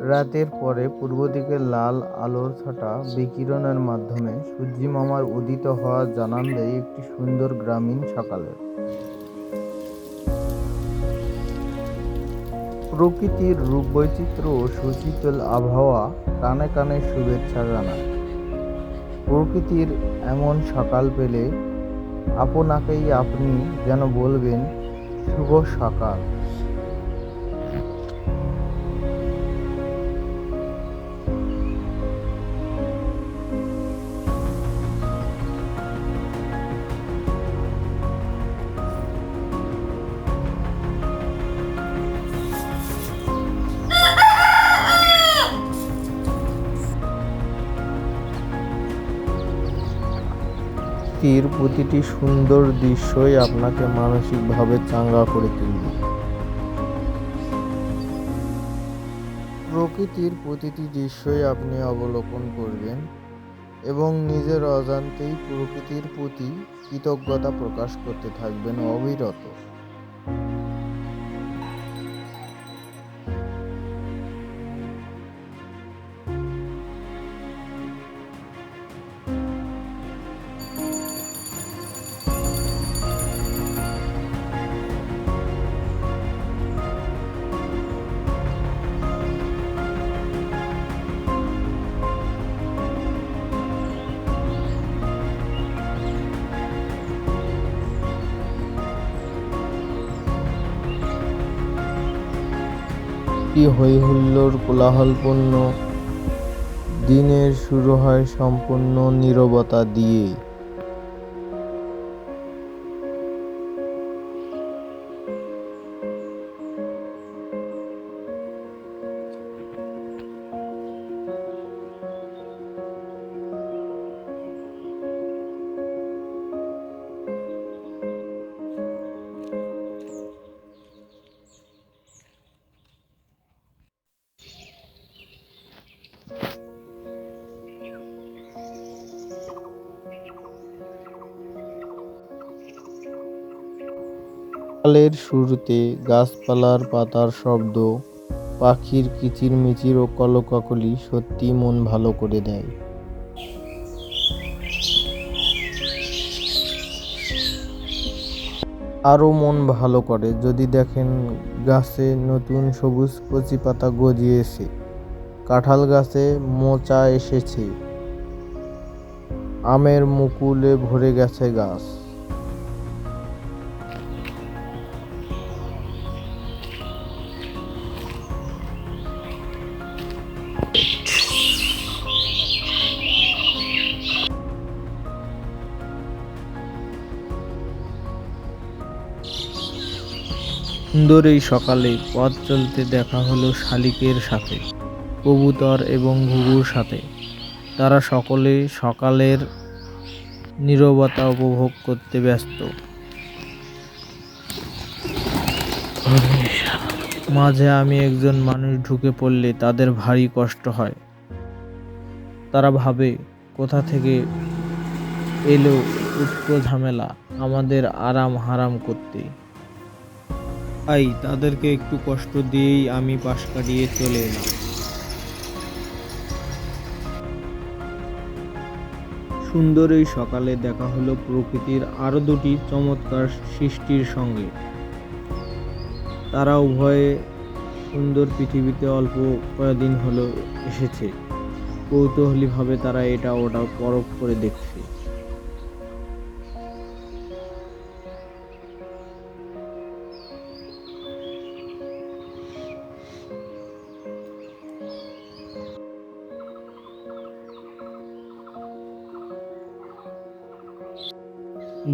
রাতের পরে পূর্ব দিকে লাল আলোর ছটা বিকিরণের মাধ্যমে সূর্যিমামার উদিত হওয়া জানান দেয় একটি সুন্দর গ্রামীণ সকালের। প্রকৃতির রূপ রূপবৈচিত্র্য ও সুশীতল আবহাওয়া কানে কানে শুভেচ্ছা জানায়। প্রকৃতির এমন সকাল পেলে আপনাকেই আপনি যেন বলবেন, শুভ সকাল। তীর প্রতিটি সুন্দর দৃশ্যই আপনাকে মানসিকভাবে চাঙ্গা করে তুলবে। প্রকৃতির প্রতিটি দৃশ্যই আপনি অবলোকন করবেন এবং নিজের অজান্তেই প্রকৃতির প্রতি কৃতজ্ঞতা প্রকাশ করতে থাকবেন অবিরত। কি হৈহুল্লোর কোলাহলপূর্ণ দিনের শুরু হয় সম্পূর্ণ নীরবতা দিয়ে। সকালের শুরুতে গাছপালার পাতার শব্দ পাখির কিচিরমিচির ও কলকাকলি সত্যি মন ভালো করে দেয়। আরও মন ভালো করে, যদি দেখেন গাছে নতুন সবুজ কচি পাতা গজিয়েছে, কাঁঠাল গাছে মোচা এসেছে, আমের মুকুলে ভরে গেছে গাছ। সুন্দর এই সকালে পথ চলতে দেখা হলো শালিকের সাথে, কবুতর এবং ঘুঘুর সাথে। তারা সকলে সকালের নীরবতা উপভোগ করতে ব্যস্ত। মাঝে আমি একজন মানুষ ঢুকে পড়লে তাদের ভারী কষ্ট হয়। তারা ভাবে, কোথা থেকে এলো উটকো ঝামেলা? আমাদের আরাম হারাম করতে। তাই তাদেরকে একটু কষ্ট দিয়েই আমি পাশ কাটিয়ে চলে এলাম। সুন্দর এই সকালে দেখা হলো প্রকৃতির আরও দুটি চমৎকার সৃষ্টির সঙ্গে। তারা উভয়ে সুন্দর পৃথিবীতে অল্প কয়েকদিন হলো এসেছে। কৌতূহলীভাবে তারা এটা ওটা পরখ করে দেখছে।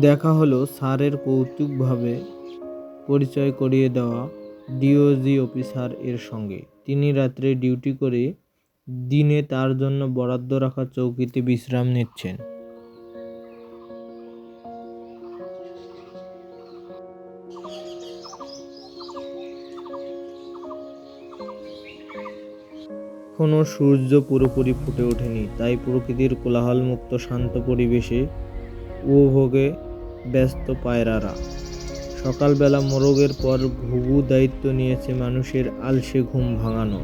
দেখা হলো স্যারের কৌতুকভাবে পরিচয় করিয়ে দেওয়া ডিওজি অফিসার এর সঙ্গে। তিনি রাত্রে ডিউটি করে দিনে তার জন্য বরাদ্দ রাখা চৌকিতে বিশ্রাম নিচ্ছেন। এখনও সূর্য পুরোপুরি ফুটে ওঠেনি, তাই প্রকৃতির কোলাহলমুক্ত শান্ত পরিবেশে উপভোগে ব্যস্ত পায়রারা। সকালবেলা মোরগের পর ঘুঘু দায়িত্ব নিয়েছে মানুষের আলসে ঘুম ভাঙানো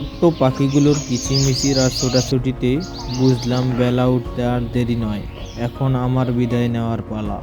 ছোট্ট পাখিগুলোর কিচিমিচির আর ছোটাছুটিতে বুঝলাম বেলা উঠতে আর দেরি নয়। এখন আমার বিদায় নেওয়ার পালা।